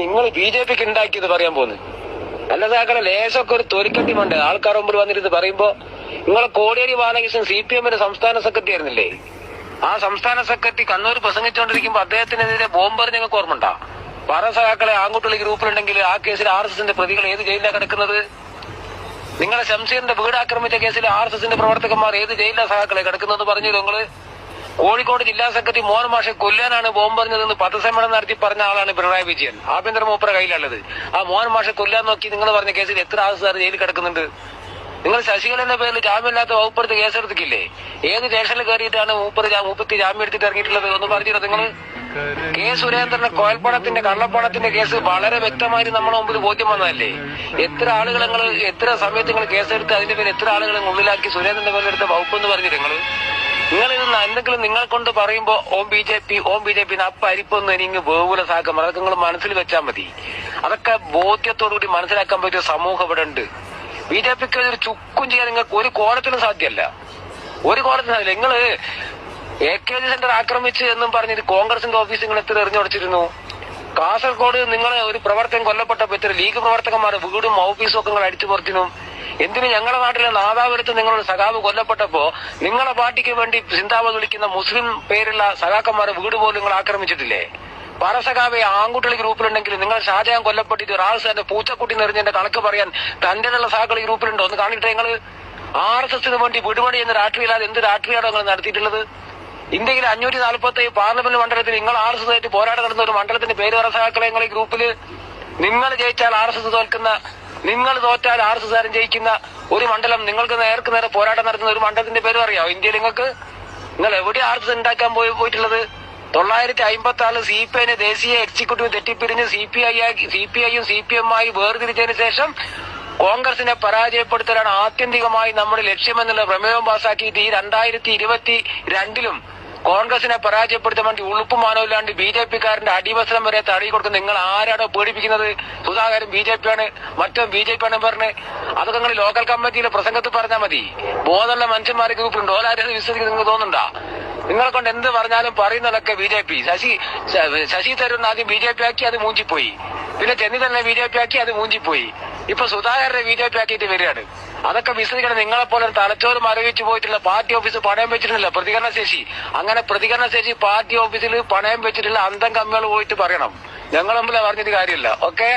നിങ്ങൾ B J പിക്ക് ഉണ്ടാക്കിയത് പറയാൻ പോകുന്നത്. അല്ലാതെ അങ്ങനെ ലേശമൊക്കെ ഒരു തൊലിക്കട്ടി വേണ്ട ആൾക്കാർ മുമ്പിൽ വന്നിരുന്ന് പറയുമ്പോ നിങ്ങളെ കോടിയേരി ബാലകൃഷ്ണൻ സി പി എമ്മിന്റെ സംസ്ഥാന സെക്രട്ടറി ആയിരുന്നില്ലേ? ആ സംസ്ഥാന സെക്രട്ടറി കണ്ണൂർ പ്രസംഗിച്ചുകൊണ്ടിരിക്കുമ്പോ അദ്ദേഹത്തിനെതിരെ ബോംബർ ഞങ്ങൾക്ക് ഓർമ്മണ്ടാ പറ സഹാക്കളെ ആൺകുട്ടികൾ ഗ്രൂപ്പിലുണ്ടെങ്കിൽ ആ കേസിൽ ആർ എസ് എസിന്റെ പ്രതികൾ ഏത് ജയിലിലാണ് കിടക്കുന്നത്? നിങ്ങളെ ശംസീറിന്റെ വീട് ആക്രമിച്ച കേസിൽ ആർ എസ് എസിന്റെ പ്രവർത്തകന്മാർ ഏത് ജയിലിലാണ് സഹാക്കളെ കിടക്കുന്നത് പറഞ്ഞു നിങ്ങൾ? കോഴിക്കോട് ജില്ലാ സെക്രട്ടറി മോഹൻ മാഷെ കൊല്ലാനാണ് ബോംബ് പറഞ്ഞതെന്ന് പത്രസമ്മേളനം നടത്തി പറഞ്ഞ ആളാണ് പിണറായി വിജയൻ. ആഭ്യന്തര മൂപ്പര കയ്യിലുള്ളത്. ആ മോഹൻ മാഷെ കൊല്ലാൻ നോക്കി നിങ്ങൾ പറഞ്ഞ കേസിൽ എത്ര ആൾക്കാർ ജയിലിൽ കിടക്കുന്നുണ്ട്? നിങ്ങൾ ശശികലന്റെ പേരിൽ ജാമ്യമില്ലാത്ത വകുപ്പെടുത്ത് കേസെടുത്തിക്കില്ലേ ഏത് സ്റ്റേഷനിൽ കയറിയിട്ടാണ് മൂപ്പർ ജാ- മൂപ്പത്തി ജാമ്യം എടുത്തിട്ട് ഇറങ്ങിയിട്ടുള്ളത്? എന്ന് പറഞ്ഞിരുന്നു നിങ്ങൾ? കെ സുരേന്ദ്രന്റെ കോയൽപ്പണത്തിന്റെ കള്ളപ്പണത്തിന്റെ കേസ് വളരെ വ്യക്തമായി നമ്മുടെ മുമ്പിൽ ബോധ്യം വന്നതല്ലേ? എത്ര ആളുകൾ നിങ്ങൾ എത്ര സമയത്ത് നിങ്ങൾ കേസെടുത്ത് അതിന്റെ പേര് എത്ര ആളുകളെ ഉള്ളിലാക്കി സുരേന്ദ്രന്റെ പേരിലെടുത്ത വകുപ്പ് എന്ന് പറഞ്ഞു നിങ്ങൾ? നിങ്ങൾ ഇത് എന്തെങ്കിലും നിങ്ങളെ കൊണ്ട് പറയുമ്പോ Om B J P Om B J P അപ്പ അരിപ്പൊന്നും എനിക്ക് ബഹുല സാക്കം. അതൊക്കെ നിങ്ങൾ മനസ്സിൽ വെച്ചാൽ മതി. അതൊക്കെ ബോധ്യത്തോടുകൂടി മനസ്സിലാക്കാൻ പറ്റിയ സമൂഹം ഇവിടെ ഉണ്ട് ബി ജെ പിക്ക് ഒരു ചുക്കും ചെയ്യാൻ നിങ്ങൾക്ക് ഒരു കോലത്തിനും സാധ്യമല്ല. ഒരു കോലത്തിനും സാധ്യമല്ല. നിങ്ങൾ എ കെ ജി സെന്റർ ആക്രമിച്ച് എന്നും പറഞ്ഞിട്ട് കോൺഗ്രസിന്റെ ഓഫീസ് നിങ്ങൾ എത്ര എറിഞ്ഞുടച്ചിരുന്നു കാസർഗോഡ് നിങ്ങൾ ഒരു പ്രവർത്തകൻ കൊല്ലപ്പെട്ടപ്പോ ഇത്ര ലീഗ് പ്രവർത്തകന്മാരുടെ വീടും ഓഫീസും ഒക്കെ നിങ്ങൾ അടിച്ചു പറിച്ചിരുന്നു. എന്തിന് ഞങ്ങളുടെ നാട്ടിലെ നാദാപുരത്ത് നിങ്ങളുടെ സഖാവ് കൊല്ലപ്പെട്ടപ്പോ നിങ്ങളുടെ പാർട്ടിക്ക് വേണ്ടി സിന്താബ് വിളിക്കുന്ന മുസ്ലിം പേരുള്ള സഖാക്കന്മാരുടെ വീട് പോലും നിങ്ങൾ ആക്രമിച്ചിട്ടില്ലേ? പരസഖാവെ ആൺകുട്ടികൾ ഗ്രൂപ്പിലുണ്ടെങ്കിൽ നിങ്ങൾ ഷാജഹാൻ കൊല്ലപ്പെട്ടിട്ട് റാസ് പൂച്ചക്കുട്ടി നിറഞ്ഞതിന്റെ കണക്ക് പറയാൻ തന്റെ ഉള്ള ഈ ഗ്രൂപ്പിലുണ്ടോ? ഒന്ന് കാണിട്ടെ നിങ്ങൾ ആർ എസ് എസിന് വേണ്ടി വിടുപണി എന്ന രാഷ്ട്രീയമില്ലാതെ എന്ത് രാഷ്ട്രീയമാണ് നിങ്ങൾ നടത്തിയിട്ടുള്ളത്? ഇന്ത്യയിൽ അഞ്ഞൂറ്റി നാൽപ്പത്തി ഏഴ് പാർലമെന്റ് മണ്ഡലത്തിൽ നിങ്ങൾ ആർ എസ് എസ് ആയിട്ട് പോരാട്ടം നടന്ന ഒരു മണ്ഡലത്തിന്റെ പേര് പറ സഹാക്കളെ നിങ്ങൾ ഈ ഗ്രൂപ്പിൽ നിങ്ങൾ ജയിച്ചാൽ ആർ എസ് എസ് തോൽക്കുന്ന നിങ്ങൾ തോറ്റാൽ ആർ എസ് എസ് ജയിക്കുന്ന ഒരു മണ്ഡലം നിങ്ങൾക്ക് നേർക്ക് നേരെ പോരാട്ടം നടത്തുന്ന ഒരു മണ്ഡലത്തിന്റെ പേര് അറിയാമോ ഇന്ത്യയിൽ നിങ്ങൾക്ക്? നിങ്ങൾ എവിടെ ആർ എസ് എസ് ഉണ്ടാക്കാൻ പോയി പോയിട്ടുള്ളത്? തൊള്ളായിരത്തി അമ്പത്തി സി പി ഐനെ ദേശീയ executive തെറ്റിപ്പിരിഞ്ഞ് C P I C P ഐയും സി പി എമ്മായി വേർതിരിച്ചതിന് ശേഷം കോൺഗ്രസിനെ പരാജയപ്പെടുത്തലാണ് ആത്യന്തികമായി നമ്മുടെ ലക്ഷ്യമെന്നുള്ള പ്രമേയം പാസാക്കിയിട്ട് ഈ രണ്ടായിരത്തി ഇരുപത്തി രണ്ടിലും കോൺഗ്രസിനെ പരാജയപ്പെടുത്താൻ വേണ്ടി ഉളുപ്പ് മാനവില്ലാണ്ട് ബി ജെ പിക്കാരന്റെ അടിവസ്ത്രം വരെ തടി കൊടുക്കുന്ന നിങ്ങൾ ആരാണോ പേടിപ്പിക്കുന്നത് സുധാകരൻ ബി ജെ പി ആണ് മറ്റും ബി ജെ പി ആണ് പറഞ്ഞ് അതൊക്കെ നിങ്ങൾ ലോക്കൽ കമ്മിറ്റിയിലെ പ്രസംഗത്തിൽ പറഞ്ഞാൽ മതി. ബോധമുള്ള മനുഷ്യന്മാരെ ഗ്രൂപ്പിലുണ്ട് ഓലാരും വിശ്വസിക്കുന്നത് നിങ്ങൾക്ക് തോന്നുന്നുണ്ടോ? നിങ്ങളെ കൊണ്ട് എന്ത് പറഞ്ഞാലും പറയുന്നതൊക്കെ B J P. Shashi Shashi Tharoor ആദ്യം ബി ജെ പി ആക്കി അത് മൂഞ്ചിപ്പോയി. പിന്നെ ചെന്നിത്തലിനെ ബി ജെ പി ആക്കി അത് മൂഞ്ചിപ്പോയി. ഇപ്പൊ സുധാകരനെ ബി ജെ പി ആക്കിയിട്ട് വരികയാണ്. അതൊക്കെ വിശ്വസിക്കണം. നിങ്ങളെപ്പോലെ തലച്ചോറ് മരവിച്ചു പോയിട്ടുള്ള പാർട്ടി ഓഫീസ് പണയം വെച്ചിട്ടില്ല പ്രതികരണ ശേഷി. അങ്ങനെ പ്രതികരണ ശേഷി പാർട്ടി ഓഫീസിൽ പണയം വെച്ചിട്ടില്ല അന്തം കമ്മികൾ പോയിട്ട് പറയണം. ഞങ്ങൾ തമ്മിൽ പറഞ്ഞിട്ട് കാര്യമില്ല ഓക്കെ?